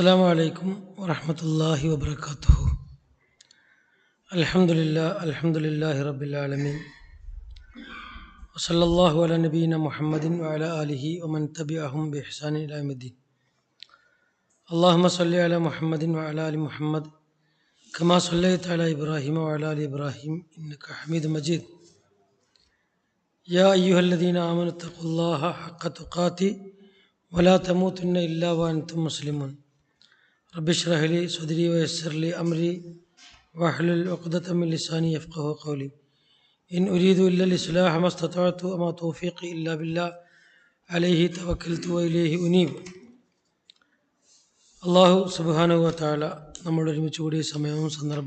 السلام عليكم ورحمة الله وبركاته. الحمد لله الحمد لله رب العالمين. وصلى الله على نبينا محمد وعلى آله ومن تبعهم بإحسان إلى يوم الدين. اللهم صل على محمد وعلى آل محمد كما صليت على إبراهيم وعلى آل إبراهيم إنك حميد مجيد. يا أيها الذين آمنوا اتقوا الله حق تقاته ولا تموتن إلا وأنتم مسلمون. رب اشرح لي صدري ويسر لي أمري واحلل عقدة من لساني يفقه قولي إن أريد إلا الإصلاح ما استطعت وما توفيقي إلا بالله عليه توكلت وإليه أنيب അള്ളാഹു സുബാനുവ താല നമ്മൾ ഒരുമിച്ച് കൂടിയ സമയവും സന്ദർഭം